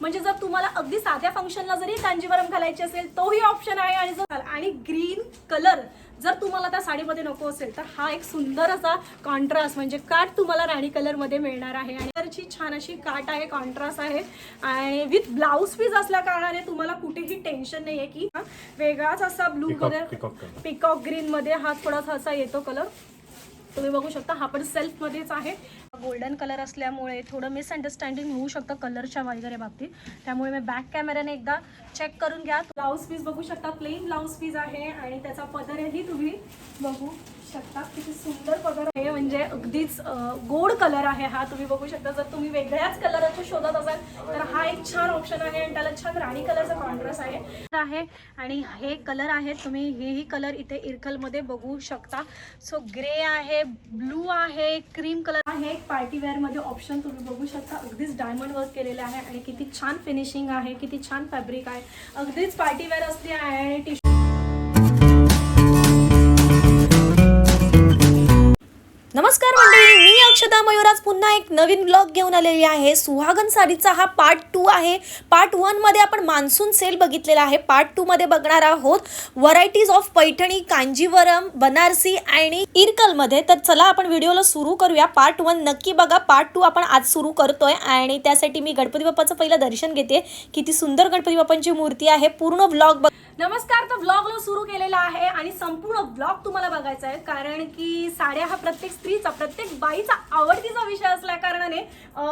म्हणजे जर तुम्हाला अगदी साध्या फंक्शनला जरी कांजीवरम घालायची असेल तोही ऑप्शन आहे आणि जर आणि ग्रीन कलर जर तुम्हाला त्या साडीमध्ये नको असेल तर हा एक सुंदर असा कॉन्ट्रास्ट म्हणजे काठ तुम्हाला राणी कलरमध्ये मिळणार आहे. आणि कलरची छान अशी काठ आहे कॉन्ट्रास्ट आहे. आणि विथ ब्लाऊज पीस असल्या कारणाने तुम्हाला कुठेही टेन्शन नाही आहे की हा वेगळाच असा ब्लू color. पिकॉक ग्रीन मध्ये हा थोडासा असा येतो कलर तुम्ही बघू शकता हा पण सेल्फ मध्येच आहे. गोल्डन कलर असल्यामुळे थोडं मिसअंडरस्टँडिंग होऊ शकतं कलरच्या वगैरे बाबतीत. त्यामुळे मी बॅक कॅमेऱ्याने एकदा चेक करून घ्या. ब्लाऊज पीस बघू शकता प्लेन ब्लाऊज पीस आहे आणि त्याचा पदरही तुम्ही बघू शकता. किती सुंदर पदर म्हणजे अगदीच गोड कलर आहे हा. तुम्ही बघू शकता जर तुम्ही वेगळ्याच कलरचे शोधत असाल तर हा एक छान ऑप्शन आहे आणि त्याला छान राणी कलरचा कॉन्ट्रास्ट आहे. आहे आणि हे कलर आहेत तुम्ही हेही कलर इथे इरखलमध्ये बघू शकता. सो ग्रे आहे ब्लू आहे क्रीम कलर आहे. एक पार्टीवेअरमध्ये मध्ये ऑप्शन तुम्ही बघू शकता. अगदीच डायमंड वर्क केलेलं आहे आणि किती छान फिनिशिंग आहे किती छान फॅब्रिक आहे. अगदीच पार्टी वेअर असली आहे टी नमस्कार मंडळी मी अक्षता मयुराज पुन्हा एक नवीन ब्लॉग घेऊन आलेली आहे. सुहागन साडीचा हा पार्ट टू आहे. पार्ट वनमध्ये आपण मान्सून सेल बघितलेला आहे. पार्ट टू मध्ये बघणार आहोत व्हरायटीज ऑफ पैठणी कांजीवरम बनारसी आणि इरकलमध्ये तर चला आपण व्हिडिओला सुरू करूया. पार्ट वन नक्की बघा. पार्ट टू आपण आज सुरू करतोय आणि त्यासाठी मी गणपती बाप्पाचं पहिलं दर्शन घेते. किती सुंदर गणपती बाप्पांची मूर्ती आहे. पूर्ण ब्लॉग बघ नमस्कार तर ब्लॉगला सुरू केलेला आहे आणि संपूर्ण ब्लॉग तुम्हाला बघायचा आहे. कारण की साड्या हा प्रत्येक स्त्रीचा प्रत्येक बाईचा आवडतीचा विषय असल्या कारणाने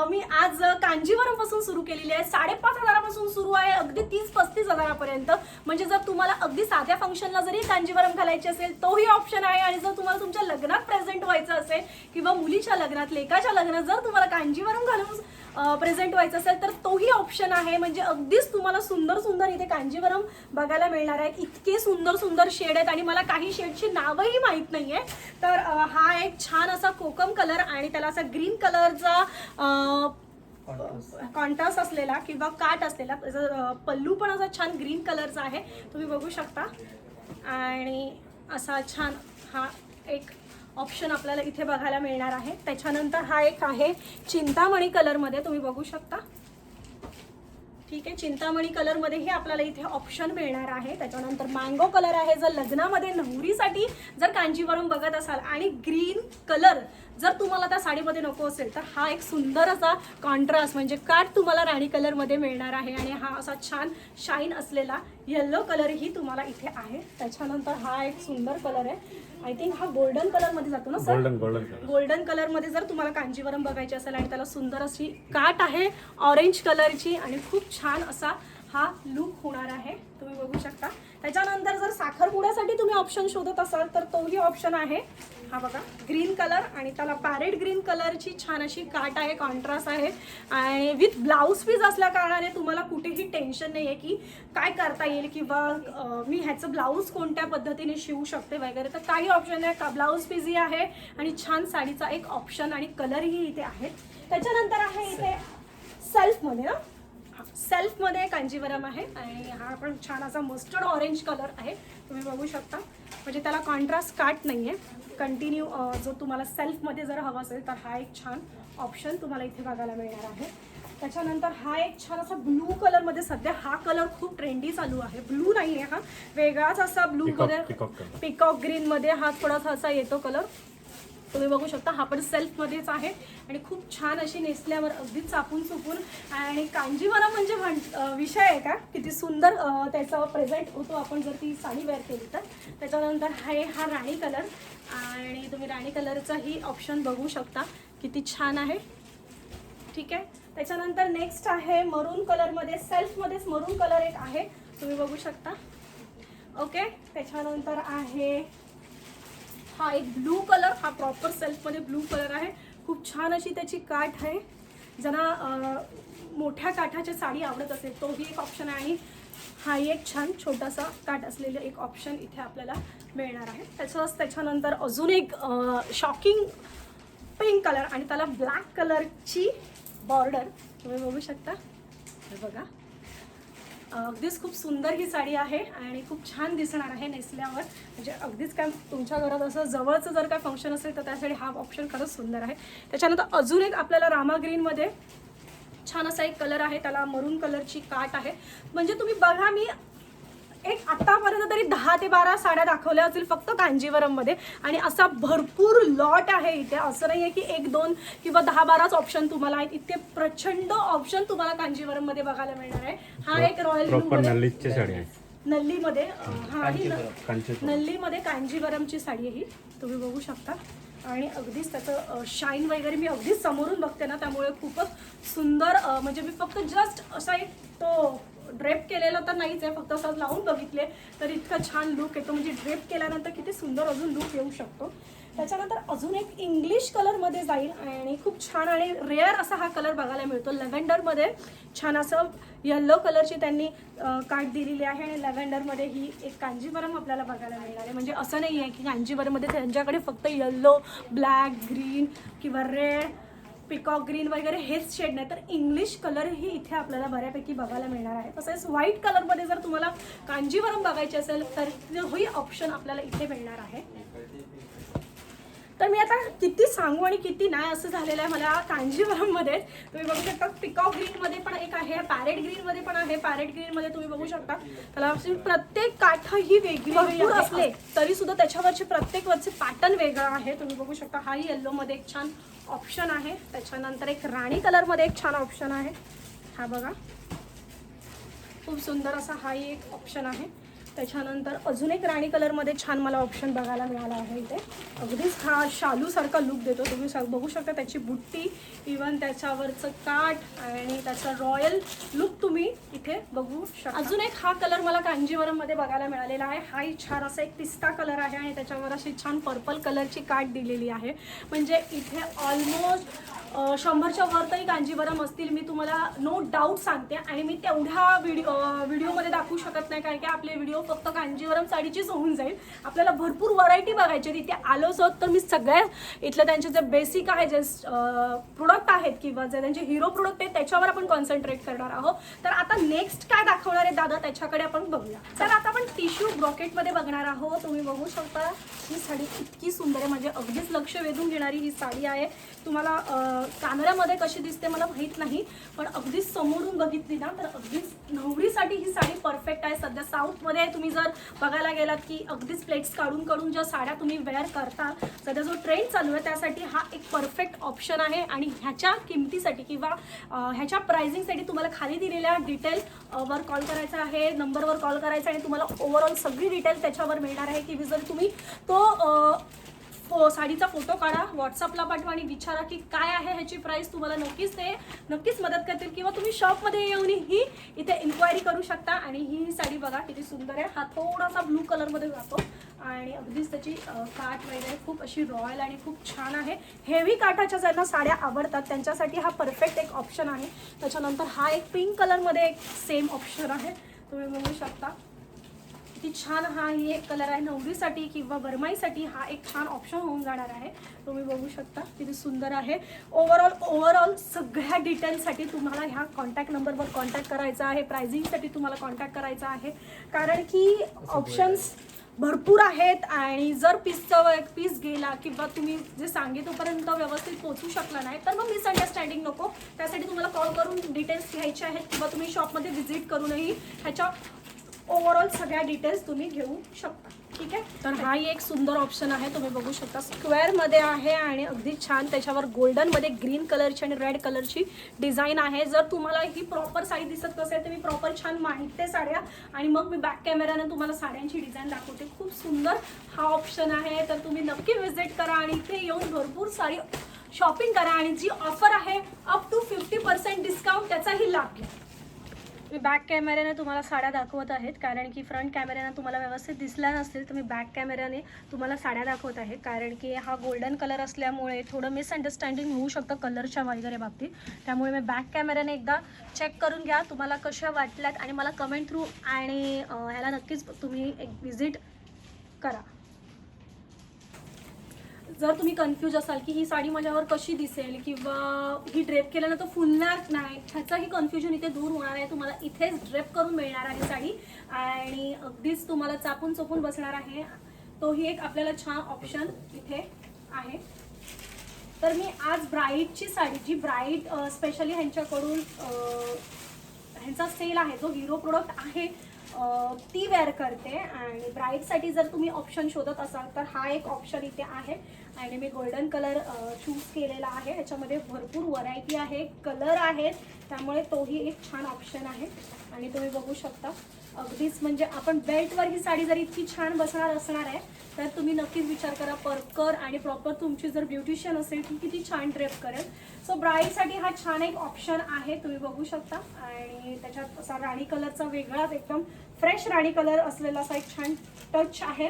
मी आज कांजीवरमपासून सुरू केलेली आहे. साडेपाच हजारापासून सुरू आहे अगदी तीस पस्तीस हजारापर्यंत. म्हणजे जर तुम्हाला अगदी साध्या फंक्शनला जरी कांजीवरम घालायची असेल तोही ऑप्शन आहे. आणि जर तुम्हाला तुमच्या लग्नात प्रेझेंट व्हायचं असेल किंवा मुलीच्या लग्नात लेकाच्या लग्नात जर तुम्हाला कांजीवरम घालून प्रेझेंट व्हायचं असेल तर तोही ऑप्शन आहे. म्हणजे अगदीच तुम्हाला सुंदर सुंदर इथे कांजीवरम बघायला मिळणार आहेत. इतके सुंदर सुंदर शेड आहेत आणि मला काही शेडची नावही माहीत नाही आहे तर हा एक छान असा कोकम कलर आणि त्याला असा ग्रीन कलरचा कॉन्ट्रास्ट असलेला किंवा काट असलेला पल्लू पण असा छान ग्रीन कलरचा आहे. तुम्ही बघू शकता. आणि असा छान हा एक ऑप्शन आपल्याला इथे बघायला मिळणार आहे. त्याच्यानंतर हा एक आहे चिंतामणी कलरमध्ये तुम्ही बघू शकता. ठीक आहे चिंतामणी कलरमध्येही आपल्याला इथे ऑप्शन मिळणार आहे. त्याच्यानंतर मँगो कलर आहे जर लग्नामध्ये नवरीसाठी जर कांजीवरम बघत असाल आणि ग्रीन कलर जर तुम्हाला त्या साडीमध्ये नको असेल तर हा एक सुंदर असा कॉन्ट्रास्ट म्हणजे काठ तुम्हाला राणी कलरमध्ये मिळणार आहे. आणि हा असा छान शाईन असलेला येल्लो कलरही तुम्हाला इथे आहे. त्याच्यानंतर हा एक सुंदर कलर आहे. आय थिंक हा गोल्डन कलरमध्ये जातो ना sir golden golden colour golden कलरमध्ये जर तुम्हाला कांजीवरम बघायची असेल आणि त्याला सुंदर अशी काट आहे ऑरेंज कलरची आणि खूप छान असा हा लुक होणार आहे. तुम्ही बघू शकता. त्याच्यानंतर जर साखरपुड्यासाठी तुम्ही ऑप्शन शोधत असाल तर तोही ऑप्शन आहे. हा बघा ग्रीन कलर आणि त्याला पॅरेट ग्रीन कलरची छान अशी काट आहे कॉन्ट्रास्ट आहे. आणि विथ ब्लाऊज पीस असल्या कारणाने तुम्हाला कुठेही टेन्शन नाही आहे की काय करता येईल किंवा मी ह्याचं ब्लाऊज कोणत्या पद्धतीने शिवू शकते वगैरे. तर काही ऑप्शन आहे. का ब्लाऊज पीसही आहे आणि छान साडीचा एक ऑप्शन आणि कलरही इथे आहे. त्याच्यानंतर आहे इथे सेल्फमध्ये ना. सेल्फमध्ये कांजीवरम आहे आणि हा पण छान असा मस्टर्ड ऑरेंज कलर आहे. तुम्ही बघू शकता. म्हणजे त्याला कॉन्ट्रास्ट काट नाही आहे कंटिन्यू जो तुम्हाला सेल्फमध्ये जर हवा असेल तर हा एक छान ऑप्शन तुम्हाला इथे बघायला मिळणार आहे. त्याच्यानंतर हा एक छान असा ब्लू कलरमध्ये सध्या हा कलर खूप ट्रेंडी चालू आहे. ब्लू नाही आहे हा. वेगळाच असा ब्लू color. पिकॉक ग्रीनमध्ये हा थोडासा असा येतो कलर तुम्ही बघू शकता हा पण सेल्फमध्येच आहे. आणि खूप छान अशी नेसल्यावर अगदी चापून चुपून आणि कांजीवरम म्हणजे म्हण विषय आहे का? किती सुंदर त्याचा प्रेझेंट होतो आपण जर ती साडी वेअर केली तर. त्याच्यानंतर आहे हा राणी कलर आणि तुम्ही राणी कलरचाही ऑप्शन बघू शकता. किती छान आहे. ठीक आहे? त्याच्यानंतर नेक्स्ट आहे मरून कलरमध्ये सेल्फमध्येच मरून कलर एक आहे. तुम्ही बघू शकता. ओके त्याच्यानंतर आहे हा एक ब्लू कलर हा प्रॉपर सेल्फमध्ये ब्लू कलर आहे. खूप छान अशी त्याची काठ आहे. ज्यांना मोठ्या काठाच्या साडी आवडत असेल तोही एक ऑप्शन आहे. आणि हा एक छान छोटासा काठ असलेलं एक ऑप्शन इथे आपल्याला मिळणार आहे. तसंच त्याच्यानंतर अजून एक शॉकिंग पिंक कलर आणि त्याला ब्लॅक कलरची बॉर्डर तुम्ही बघू शकता. हे बघा. अगदीच खूप सुंदर ही साडी आहे आणि खूप छान दिसणार आहे नेसल्यावर. म्हणजे अगदीच काय तुमच्या घरात असं जवळचं जर काय फंक्शन असेल तर त्यासाठी हा ऑप्शन खरंच सुंदर आहे. त्याच्यानंतर अजून एक आपल्याला रामा ग्रीनमध्ये छान असा एक कलर आहे त्याला मरून कलरची काट आहे. म्हणजे तुम्ही बघा मी एक आतापर्यंत तरी दहा ते बारा साड्या दाखवल्या असतील फक्त कांजीवरममध्ये. आणि असा भरपूर लॉट आहे इथे. असं नाही आहे की एक दोन किंवा दहा बाराच ऑप्शन तुम्हाला आहेत. इथे प्रचंड ऑप्शन तुम्हाला कांजीवरममध्ये बघायला मिळणार आहे. हा एक रॉयल साडी आहे. नल्लीमध्ये हा ही नल्लीमध्ये कांजीवरमची साडी आहे ही. तुम्ही बघू शकता. आणि अगदीच त्याचं शाईन वगैरे मी अगदीच समोरून बघते ना त्यामुळे खूपच सुंदर म्हणजे मी फक्त जस्ट असा एक तो ड्रेप केलेला तर नाहीच आहे फक्त असं लावून बघितले. तर इतका छान लुक येतो. म्हणजे ड्रेप केल्यानंतर किती सुंदर अजून लुक येऊ शकतो. त्याच्यानंतर अजून एक इंग्लिश कलरमध्ये जाईल आणि खूप छान आणि रेअर असा हा कलर बघायला मिळतो. लव्हेंडरमध्ये छान असं येल्लो कलरची त्यांनी काट काठ दिलेली आहे आणि लव्हेंडरमध्ये ही एक कांजीवरम आपल्याला बघायला मिळणार आहे. म्हणजे असं नाही आहे की कांजीवरममध्ये त्यांच्याकडे फक्त येल्लो ब्लॅक ग्रीन किंवा रेड पिकॉक ग्रीन वगैरे हेच शेड नाही तर इंग्लिश कलरही इथे आपल्याला बऱ्यापैकी बघायला मिळणार आहे. तसेच व्हाईट कलरमध्ये जर तुम्हाला कांजीवरम बघायचे असेल तर ही ऑप्शन आपल्याला इथे मिळणार आहे. तर मी आता किती सांगू आणि किती नाही असं झालेलं आहे मला कांजीवरममध्ये. तुम्ही बघू शकता पिकॉक ग्रीनमध्ये पण एक आहे पॅरेट ग्रीनमध्ये पण आहे. पॅरेट ग्रीनमध्ये तुम्ही बघू शकता. त्याला प्रत्येक काठ ही वेगळी असले. तरी सुद्धा त्याच्यावरचे प्रत्येक वरचे पॅटर्न वेगळं आहे. तुम्ही बघू शकता हाही येल्लोमध्ये एक छान ऑप्शन आहे. त्याच्यानंतर एक राणी कलरमध्ये एक छान ऑप्शन आहे. हा बघा. खूप सुंदर असा हाही एक ऑप्शन आहे. त्याच्यानंतर अजून एक राणी कलरमध्ये छान मला ऑप्शन बघायला मिळाला आहे इथे. अगदीच हा शालूसारखा लुक देतो. तुम्ही सा- बघू शकता त्याची बुट्टी इवन त्याच्यावरचं काठ आणि त्याचा रॉयल लुक तुम्ही इथे बघू शकता. अजून एक हा कलर मला कांजीवरममध्ये बघायला मिळालेला आहे. हाही छान असा एक पिस्ता कलर आहे आणि त्याच्यावर अशी छान पर्पल कलरची काठ दिलेली आहे. म्हणजे इथे ऑलमोस्ट शंभरच्या वर तरी कांजीवरम असतील मी तुम्हाला नो डाऊट सांगते. आणि मी तेवढ्या व्हिडिओ व्हिडिओमध्ये दाखवू शकत नाही कारण की आपले व्हिडिओ फक्त कांजीवरम साडीचीच होऊन जाईल. आपल्याला भरपूर व्हरायटी बघायची तिथे आलोच आहोत तर मी सगळ्या इथलं त्यांचे जे बेसिक आहे जे प्रोडक्ट आहेत किंवा जे त्यांचे हिरो प्रोडक्ट आहेत त्याच्यावर आपण कॉन्सन्ट्रेट करणार आहोत. तर आता नेक्स्ट काय दाखवणार आहे दादा त्याच्याकडे आपण बघूया. तर आता आपण टिश्यू ब्रॉकेटमध्ये बघणार आहोत. तुम्ही बघू शकता ही साडी इतकी सुंदर आहे. म्हणजे अगदीच लक्ष वेधून घेणारी ही साडी आहे. तुम्हाला कानऱ्यामध्ये कशी दिसते मला माहीत नाही पण अगदीच समोरून बघितली ना तर अगदीच नवरीसाठी ही साडी परफेक्ट आहे. सध्या साऊथमध्ये तुम्ही जर बघायला गेलात की अगदीच प्लेट्स काढून काढून ज्या साड्या तुम्ही वेअर करता सध्या जो ट्रेंड चालू आहे त्यासाठी हा एक परफेक्ट ऑप्शन आहे आणि ह्याच्या किमतीसाठी किंवा ह्याच्या प्राइसिंगसाठी तुम्हाला खाली दिलेल्या डिटेल वर कॉल करायचा आहे नंबरवर कॉल करायचा आणि तुम्हाला ओव्हरऑल सगळी डिटेल त्याच्यावर मिळणार आहे की जर तुम्ही तो फो साडीचा फोटो काढा व्हॉट्सअपला पाठवा आणि विचारा की काय आहे ह्याची प्राईस तुम्हाला नक्कीच ते नक्कीच मदत करतील. किंवा तुम्ही शॉपमध्ये येऊन ही इथे इन्क्वायरी करू शकता. आणि ही साडी बघा किती सुंदर आहे. हा थोडासा ब्लू कलरमध्ये जातो. आणि अगदीच त्याची काठ वगैरे खूप अशी रॉयल आणि खूप छान आहे. हेवी काठाच्या ज्यांना साड्या आवडतात त्यांच्यासाठी हा परफेक्ट एक ऑप्शन आहे. त्याच्यानंतर हा एक पिंक कलरमध्ये एक सेम ऑप्शन आहे. तुम्ही बघू शकता. किती छान हा ही एक कलर आहे. नवरीसाठी किंवा बरमाईसाठी हा एक छान ऑप्शन होऊन जाणार आहे. तुम्ही बघू शकता किती सुंदर आहे. ओव्हरऑल ओव्हरऑल सगळ्या डिटेल्ससाठी तुम्हाला ह्या कॉन्टॅक्ट नंबरवर कॉन्टॅक्ट करायचा आहे. प्रायझिंगसाठी तुम्हाला कॉन्टॅक्ट करायचा आहे. कारण की ऑप्शन्स भरपूर आहेत आणि जर पीसचा एक पीस गेला किंवा तुम्ही जे सांगितोपर्यंत व्यवस्थित पोहोचू शकला नाही तर मग मिसअंडरस्टँडिंग नको. त्यासाठी तुम्हाला कॉल करून डिटेल्स घ्यायचे आहेत किंवा तुम्ही शॉपमध्ये व्हिजिट करूनही ह्याच्या ओव्हरऑल सगळ्या डिटेल्स तुम्ही घेऊ शकता. ठीक आहे? तर हाही एक सुंदर ऑप्शन आहे तुम्ही बघू शकता. स्क्वेअरमध्ये आहे आणि अगदी छान त्याच्यावर गोल्डनमध्ये ग्रीन कलरची आणि रेड कलरची डिझाईन आहे. जर तुम्हाला ही प्रॉपर साडी दिसत नसेल तर मी प्रॉपर छान माहिती साड्या. आणि मग मी बॅक कॅमेऱ्यानं तुम्हाला साड्यांची डिझाईन दाखवते. खूप सुंदर हा ऑप्शन आहे. तर तुम्ही नक्की व्हिजिट करा आणि इथे येऊन भरपूर सारी शॉपिंग करा. आणि जी ऑफर आहे up to fifty percent discount त्याचाही लाभ घ्या मी बॅक कॅमेऱ्याने तुम्हाला साड्या दाखवत आहेत. कारण की फ्रंट कॅमेऱ्याने तुम्हाला व्यवस्थित दिसल्या नसतील तर मी बॅक कॅमेऱ्याने तुम्हाला साड्या दाखवत आहे. कारण की हा गोल्डन कलर असल्यामुळे थोडं मिसअंडरस्टँडिंग होऊ शकतं कलरच्या वगैरे बाबतीत. त्यामुळे मी बॅक कॅमेऱ्याने एकदा चेक करून घ्या तुम्हाला कशा वाटल्यात आणि मला कमेंट थ्रू आणि ह्याला नक्कीच तुम्ही एक विजिट करा. जर तुम्ही कन्फ्यूज असाल की ही साडी माझ्यावर कशी दिसेल किंवा ही ड्रेप केल्यानं तो फुलणार नाही ह्याचंही कन्फ्युजन इथे दूर होणार आहे. तुम्हाला इथेच ड्रेप करून मिळणार आहे साडी. आणि अगदीच तुम्हाला चापून चोपून बसणार आहे. तोही एक आपल्याला छान ऑप्शन इथे आहे. तर मी आज ब्राईडची साडी जी ब्राईड स्पेशली ह्यांच्याकडून ह्यांचा सेल आहे जो हिरो प्रोडक्ट आहे ती वेअर करते. आणि ब्राईडसाठी जर तुम्ही ऑप्शन शोधत असाल तर हा एक ऑप्शन इथे आहे. आणि मी गोल्डन कलर चूज केलेला आहे. याच्यामध्ये भरपूर व्हरायटी आहे कलर आहेत. त्यामुळे तोही एक छान ऑप्शन आहे. आणि तुम्ही बघू शकता. अगदीच म्हणजे आपण बेल्टवर ही साडी जर इतकी छान बसणार असणार आहे तर तुम्ही नक्कीच विचार करा परकर आणि प्रॉपर तुमची जर ब्युटिशियन असेल ती किती छान ड्रेप करेल. सो ब्राईडसाठी हा छान एक ऑप्शन आहे. तुम्ही बघू शकता. आणि त्याच्यात असा राणी कलरचा वेगळाच एकदम फ्रेश राणी कलर असलेला असा एक छान टच आहे.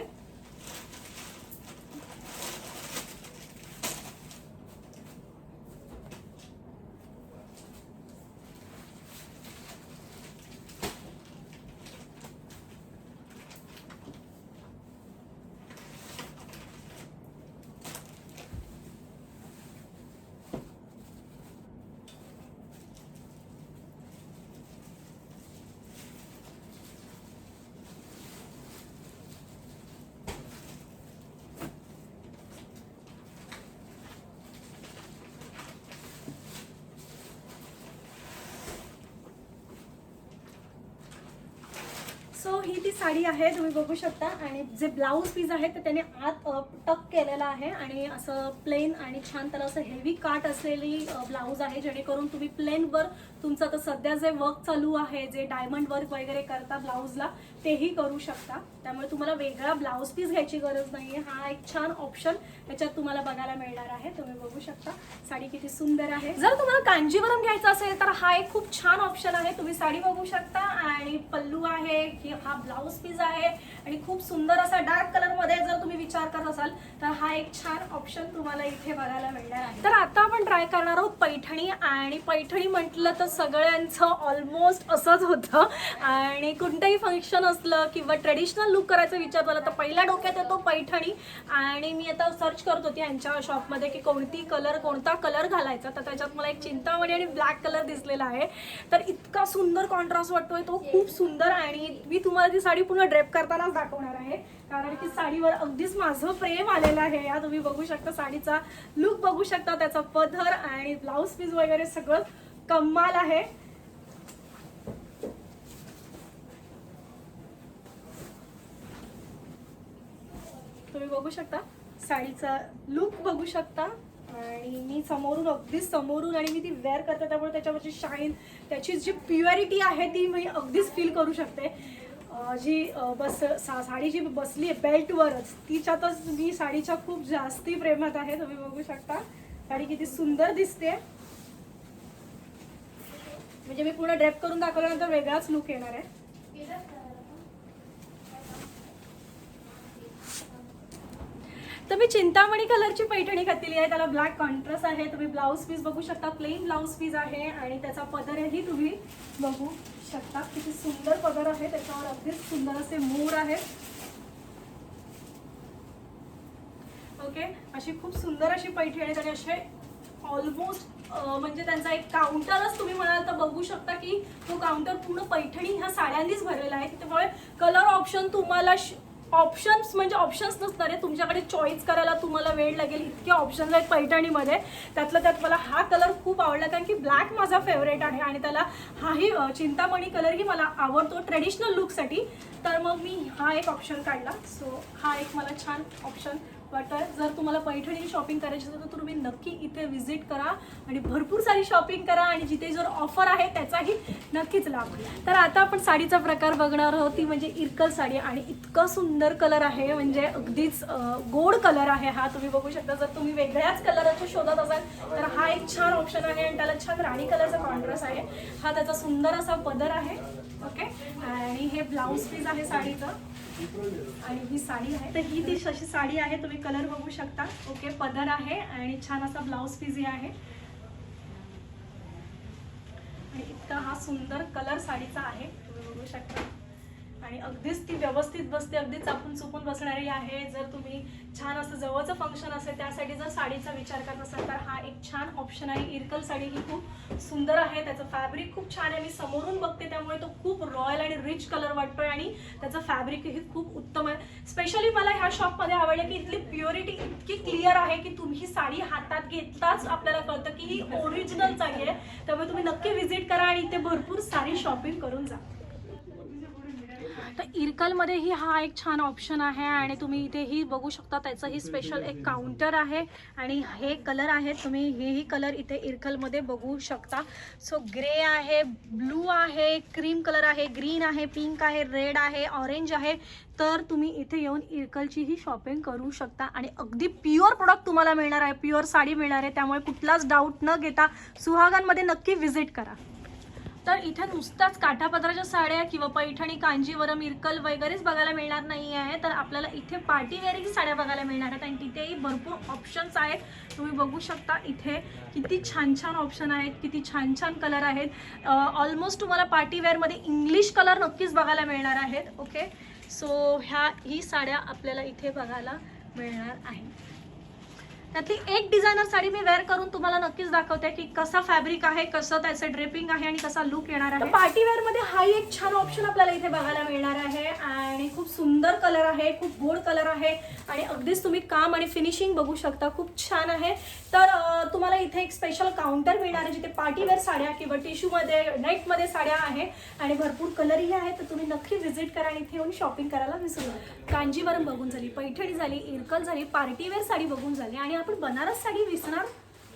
सो ही ती साडी आहे तुम्ही बघू शकता. आणि जे ब्लाऊज पीस आहे तर त्याने आत टक केलेलं आहे आणि असं प्लेन आणि छान त्याला असं हेवी काट असलेली ब्लाऊज आहे जेणेकरून तुम्ही प्लेनवर तुमचं आता सध्या जे वर्क चालू आहे जे डायमंड वर्क वगैरे करता ब्लाऊजला तेही करू शकता. त्यामुळे तुम्हाला वेगळा ब्लाऊज पीस घ्यायची गरज नाही हा एक छान ऑप्शन याच्यात तुम्हाला बघायला मिळणार आहे. तुम्ही बघू शकता साडी किती सुंदर आहे. जर तुम्हाला कांजीवरम घ्यायचं असेल तर हा एक खूप छान ऑप्शन आहे. तुम्ही साडी बघू शकता आणि पल्लू आहे हा ब्लाऊज पीस आहे. आणि खूप सुंदर असा डार्क कलरमध्ये जर तुम्ही विचार करत असाल तर हा एक छान ऑप्शन तुम्हाला इथे बघायला मिळणार आहे. तर आता आपण ट्राय करणार आहोत पैठणी आणि पैठणी म्हटलं तर सगळ्यांचं ऑलमोस्ट असंच होतं. आणि कोणतंही फंक्शन असलं किंवा ट्रेडिशनल लुक करायचा विचार झाला तर पहिल्या डोक्यात येतो पैठणी. आणि मी आता सर्च करत होती यांच्या शॉपमध्ये की कोणती कलर कोणता कलर घालायचा. तर त्याच्यात मला एक चिंतामणी आणि ब्लॅक कलर दिसलेला आहे. तर इतका सुंदर कॉन्ट्रास्ट वाटतोय तो खूप सुंदर आणि मी तुम्हाला ती साडी पूर्ण ड्रेप करतानाच दाखवणार आहे. कारण की साडीवर अगदीच माझं प्रेम आलेलं आहे. या तुम्ही बघू शकता साडीचा लुक बघू शकता त्याचा पदर आणि ब्लाऊज पीस वगैरे सगळं कमाल आहे. तुम्ही बघू शकता साडीचा लुक बघू शकता. आणि मी समोरून अगदी समोरून आणि मी ती वेअर करते त्यामुळे त्याच्यावरची शाईन त्याची जी प्युअरिटी आहे ती मी अगदीच फील करू शकते. जी बस सा साडी जी बसली आहे बेल्टवरच तिच्यातच मी साडीच्या खूप जास्ती प्रेमात आहे तुम्ही बघू शकता. साडी किती सुंदर दिसते. म्हणजे मी पूर्ण ड्रेप करून दाखवल्यानंतर वेगळाच लुक येणार आहे. तर मी चिंतामणी कलरची पैठणी घातलेली आहे त्याला ब्लॅक कॉन्ट्रास्ट आहे. तुम्ही ब्लाऊज पीस बघू शकता प्लेन ब्लाऊज पीस आहे आणि त्याचा पदरही तुम्ही बघू शकता. किती सुंदर पदर आहे त्याच्यावर अगदीच सुंदर असे मोर आहेत. ओके अशी खूप सुंदर अशी पैठणी आहे आणि असे ऑलमोस्ट म्हणजे त्यांचा एक काउंटरच तुम्ही म्हणाल तर बघू शकता की तो काउंटर पूर्ण पैठणी ह्या साड्यांनीच भरलेला आहे. त्यामुळे कलर ऑप्शन तुम्हाला ऑप्शन्स म्हणजे ऑप्शन्स नसणार आहे. तुमच्याकडे चॉईस करायला तुम्हाला वेळ लागेल इतके ऑप्शन्स आहेत पैठणीमध्ये. त्यातलं त्यात मला हा कलर खूप आवडला कारण की ब्लॅक माझा फेवरेट आहे आणि त्याला हाही चिंतामणी कलरही मला आवडतो ट्रेडिशनल लुकसाठी तर मग मी हा एक ऑप्शन काढला. सो हा एक मला छान ऑप्शन वाटतं जर तुम्हाला पैठणी शॉपिंग करायची असेल तर तुम्ही नक्की इथे व्हिजिट करा आणि भरपूर सारी शॉपिंग करा आणि जिथे जर ऑफर आहे त्याचाही नक्कीच लाभ तर आता आपण साडीचा प्रकार बघणार आहोत. ती म्हणजे इरकल साडी आणि इतका सुंदर कलर आहे. म्हणजे अगदीच गोड कलर आहे हा. तुम्ही बघू शकता जर तुम्ही वेगळ्याच कलराच्या शोधत असाल तर हा एक छान ऑप्शन आहे आणि त्याला छान राणी कलरचा कॉन्ट्रास्ट आहे. हा त्याचा सुंदर असा पदर आहे. ओके आणि हे ब्लाऊज पीस आहे साडीचं. आणि ही साडी आहे. तर ही ती अशी साडी आहे तुम्ही कलर बघू शकता. ओके पदर आहे आणि छान असा ब्लाऊज पिझी आहे. आणि इतका हा सुंदर कलर साडीचा आहे तुम्ही बघू शकता. आणि अगदीच ती व्यवस्थित बसते अगदीच चापून चुकून बसणारी आहे. जर तुम्ही छान असं जवळचं फंक्शन असेल त्यासाठी जर साडीचा विचार करत असाल तर हा एक छान ऑप्शन आहे. इरकल साडी ही खूप सुंदर आहे. त्याचं फॅब्रिक खूप छान आहे. मी समोरून बघते त्यामुळे तो खूप रॉयल आणि रिच कलर वाटतोय आणि त्याचं फॅब्रिकही खूप उत्तम आहे. स्पेशली मला ह्या शॉपमध्ये आवडलं की इथली प्युरिटी इतकी क्लिअर आहे की तुम्ही ही साडी हातात घेताच आपल्याला कळतं की ही ओरिजिनल साडी आहे. त्यामुळे तुम्ही नक्की व्हिजिट करा आणि इथे भरपूर सारी शॉपिंग करून जा. तर इरकलमध्येही हा एक छान ऑप्शन आहे आणि तुम्ही इथेही बघू शकता त्याचंही स्पेशल एक काउंटर आहे. आणि हे कलर आहेत तुम्ही हेही कलर इथे इरकलमध्ये बघू शकता. सो ग्रे आहे ब्लू आहे क्रीम कलर आहे ग्रीन आहे पिंक आहे रेड आहे ऑरेंज आहे. तर तुम्ही इथे येऊन इरकलचीही शॉपिंग करू शकता. आणि अगदी प्युअर प्रोडक्ट तुम्हाला मिळणार आहे प्युअर साडी मिळणार आहे. त्यामुळे कुठलाच डाऊट न घेता सुहागांमध्ये नक्की व्हिजिट करा. तर इथे नुसत्याच काठापदराच्या साड्या किंवा पैठणी कांजीवरम इरकल वगैरेच बघायला मिळणार नाही आहे. तर आपल्याला इथे पार्टी साड्या बघायला मिळणार आहेत. आणि तिथेही भरपूर ऑप्शन्स आहेत. तुम्ही बघू शकता इथे किती छान छान ऑप्शन आहेत किती छान छान कलर आहेत. ऑलमोस्ट तुम्हाला पार्टी वेअरमध्ये इंग्लिश कलर नक्कीच बघायला मिळणार आहेत. ओके सो ह्या ही साड्या आपल्याला इथे बघायला मिळणार आहे त्यातली एक डिझायनर साडी मी वेअर करून तुम्हाला नक्कीच दाखवते की कसा फॅब्रिक आहे कसं त्याचं ड्रेपिंग आहे आणि कसा लुक येणार आहे. पार्टी वेअरमध्ये हा एक छान ऑप्शन आपल्याला इथे बघायला मिळणार आहे आणि खूप सुंदर कलर आहे खूप गोड कलर आहे आणि अगदीच तुम्ही काम आणि फिनिशिंग बघू शकता खूप छान आहे. तर तुम्हाला इथे एक स्पेशल काउंटर मिळणार आहे जिथे पार्टी वेअर साड्या किंवा टिश्यूमध्ये नेटमध्ये साड्या आहे आणि भरपूर कलरही आहे तर तुम्ही नक्की व्हिजिट करा आणि इथे येऊन शॉपिंग करायला विसरू नका. कांजीवरम बघून झाली पैठणी झाली इरकल झाली पार्टी वेअर साडी बघून झाली आणि आपण बनारस साडी विसणार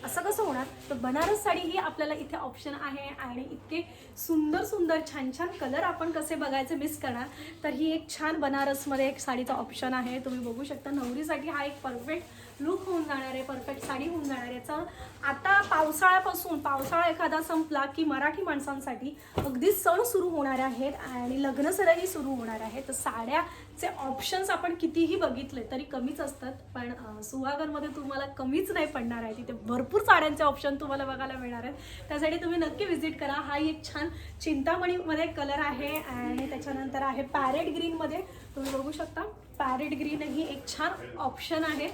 असं कसं होणार? तर बनारस साडी ही आपल्याला इथे ऑप्शन आहे आणि इतके सुंदर सुंदर छान छान कलर आपण कसे बघायचे मिस करणार? तर ही एक छान बनारसमध्ये एक साडीचा ऑप्शन आहे. तुम्ही बघू शकता नवरीसाठी हा एक परफेक्ट लुक होऊन जाणार आहे परफेक्ट साडी होऊन जाणार आहे. तर आता पावसाळ्यापासून पावसाळा एखादा संपला की मराठी माणसांसाठी अगदी सण सुरू होणार आहेत आणि लग्नसरही सुरू होणार आहे तर साड्याचे ऑप्शन्स आपण कितीही बघितले तरी कमीच असतात पण सुहागरमध्ये तुम्हाला कमीच नाही पडणार आहे. तिथे भरपूर साड्यांचे ऑप्शन तुम्हाला बघायला मिळणार आहेत. त्यासाठी तुम्ही नक्की व्हिजिट करा. हा एक छान चिंतामणीमध्ये कलर आहे आणि त्याच्यानंतर आहे पॅरेट ग्रीनमध्ये तुम्ही बघू शकता पॅरेट ग्रीन ही एक छान ऑप्शन आहे.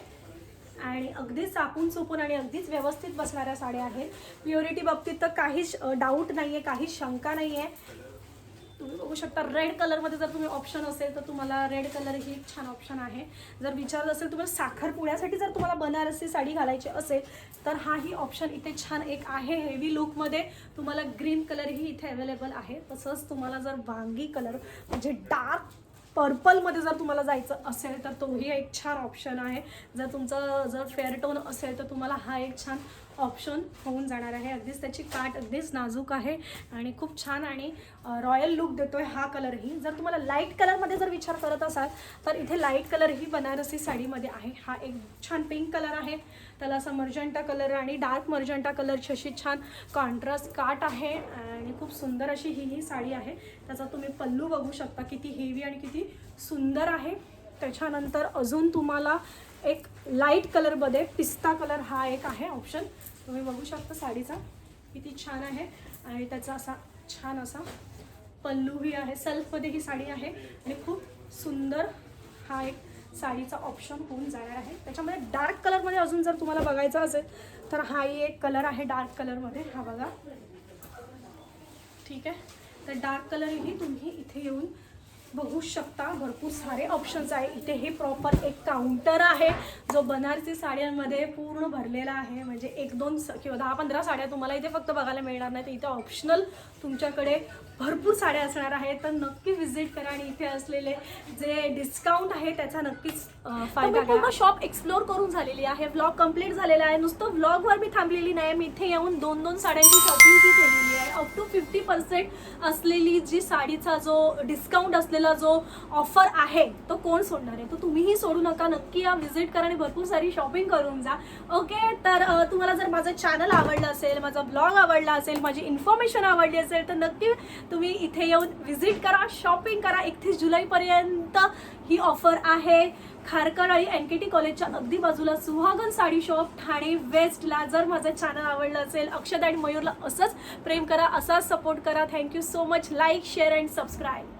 आणि अगदीच चापून चुपून आणि अगदीच व्यवस्थित बसणाऱ्या साड्या आहेत. प्युरिटी बाबतीत तर काहीच डाऊट नाही आहे काहीच शंका नाही आहे तुम्ही बघू शकता रेड कलरमध्ये जर तुम्ही ऑप्शन असेल तर तुम्हाला रेड कलर ही एक छान ऑप्शन आहे. जर विचारलं असेल तुम्हाला साखरपुड्यासाठी जर तुम्हाला बनारसी साडी घालायची असेल तर हाही ऑप्शन इथे छान एक आहे. हेवी लुकमध्ये तुम्हाला ग्रीन कलरही इथे अवेलेबल आहे. तसंच तुम्हाला जर वांगी कलर म्हणजे डार्क पर्पलमध्ये जर तुम्हाला जायचं असेल तर तोही एक छान ऑप्शन आहे. जर तुमचं जर फेअर टोन असेल तर तुम्हाला हा एक छान ऑप्शन होऊन जाणार आहे. अगदीच त्याची काट अगदीच नाजूक आहे आणि खूप छान आणि रॉयल लुक देतोय हा कलरही जर तुम्हाला लाइट कलरमध्ये जर विचार करत असाल तर इथे लाइट कलर ही बनारसी साडीमध्ये आहे. हा एक छान पिंक कलर आहे. त्याला असा मर्जंटा कलर आणि डार्क मर्जंटा कलरची अशी छान कॉन्ट्रास्ट काट आहे आणि खूप सुंदर अशी ही ही साडी आहे. त्याचा तुम्ही पल्लू बघू शकता किती हेवी आणि किती सुंदर आहे. त्याच्यानंतर अजून तुम्हाला एक लाइट कलरमध्ये पिस्ता कलर हा एक आहे ऑप्शन तुम्ही बघू शकता साडीचा. किती छान आहे. आणि त्याचा असा छान असा पल्लूही आहे. सेल्फमध्ये ही साडी आहे. आणि खूप सुंदर हा एक साडीचा ऑप्शन होऊन जाणार आहे. त्याच्यामध्ये डार्क कलरमध्ये अजून जर तुम्हाला बघायचं असेल तर हाही एक कलर आहे डार्क कलरमध्ये हा बघा. ठीक आहे. तर डार्क कलरही तुम्ही इथे येऊन बघू शकता भरपूर सारे ऑप्शन्स आहे. इथे हे प्रॉपर एक काउंटर आहे. जो बनारसी साड्यांमध्ये पूर्ण भरलेला आहे. म्हणजे एक दोन किंवा दहा पंधरा साड्या तुम्हाला इथे फक्त बघायला मिळणार नाही तर इथे ऑप्शनल तुमच्याकडे भरपूर साड्या असणार आहेत. तर नक्की व्हिजिट करा. आणि इथे असलेले जे डिस्काउंट आहे त्याचा नक्कीच फायदा पूर्ण शॉप एक्सप्लोर करून झालेली आहे. व्लॉग कंप्लीट झालेला आहे. नुसतं व्लॉगवर मी थांबलेली नाही. मी इथे येऊन दोन दोन साड्यांची शॉपिंग केलेली आहे. अप टू फिफ्टी पर्सेंट असलेली जी साडीचा जो डिस्काउंट असलेला जो ऑफर आहे तो कोण सोडणार आहे? तो तुम्हीही सोडू नका. नक्की या व्हिजिट करा आणि भरपूर सारी शॉपिंग करून जा. ओके तर तुम्हाला जर माझं चॅनल आवडलं असेल माझा ब्लॉग आवडला असेल माझी इन्फॉर्मेशन आवडली असेल तर नक्की तुम्ही इथे येऊन व्हिजिट करा शॉपिंग करा. एकतीस जुलैपर्यंत ही ऑफर आहे. खारकर आणि एन के टी कॉलेजच्या अगदी बाजूला सुहागन साडी शॉप ठाणे वेस्टला जर माझं चॅनल आवडलं असेल अक्षत अँड मयूरला असंच प्रेम करा असाच सपोर्ट करा. Thank you so much like share and subscribe